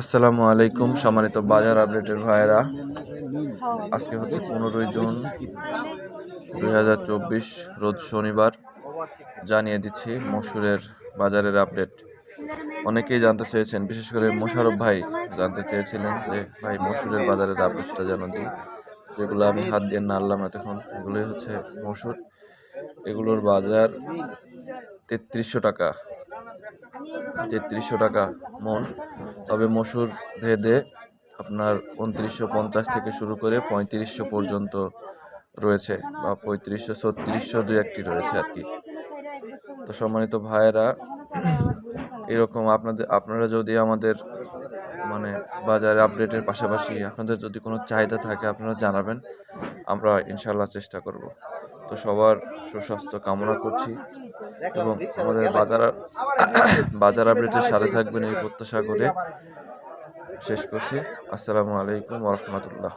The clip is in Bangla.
আসসালামু আলাইকুম, সম্মানিত বাজার আপডেটের ভাইরা আজকে হচ্ছে পনেরোই জুন দুই হাজার চব্বিশ, রোজ শনিবার। জানিয়ে দিচ্ছি মসুরের বাজারের আপডেট। অনেকেই জানতে চেয়েছেন, বিশেষ করে মোশারফ ভাই জানতে চেয়েছিলেন যে, ভাই, মসুরের বাজারের আপডেটটা যেন দিই। যেগুলো আমি হাত দিয়ে নাড়লাম এতক্ষণ, এগুলোই হচ্ছে মসুর। এগুলোর বাজার তেত্রিশশো টাকা। তেত্রিশশো টাকা মন। তবে মসুর ভেদে আপনার উনত্রিশশো পঞ্চাশ থেকে শুরু করে পঁয়ত্রিশশো পর্যন্ত রয়েছে, বা পঁয়ত্রিশশো, ছত্রিশশো দু একটি রয়েছে আর কি। তো সম্মানিত ভাইয়েরা, এরকম আপনাদের, আপনারা যদি আমাদের মানে বাজারে আপডেটের পাশাপাশি আপনাদের যদি কোনো চাহিদা থাকে, আপনারা জানাবেন। আমরা ইনশাল্লাহ চেষ্টা করব। তো সবার সুস্বাস্থ্য কামনা করছি এবং আমাদের বাজার বাজার আপডেটের সাথে থাকবেন এই প্রত্যাশা করে শেষ করছি। আসসালামু আলাইকুম রহমতুল্লাহ।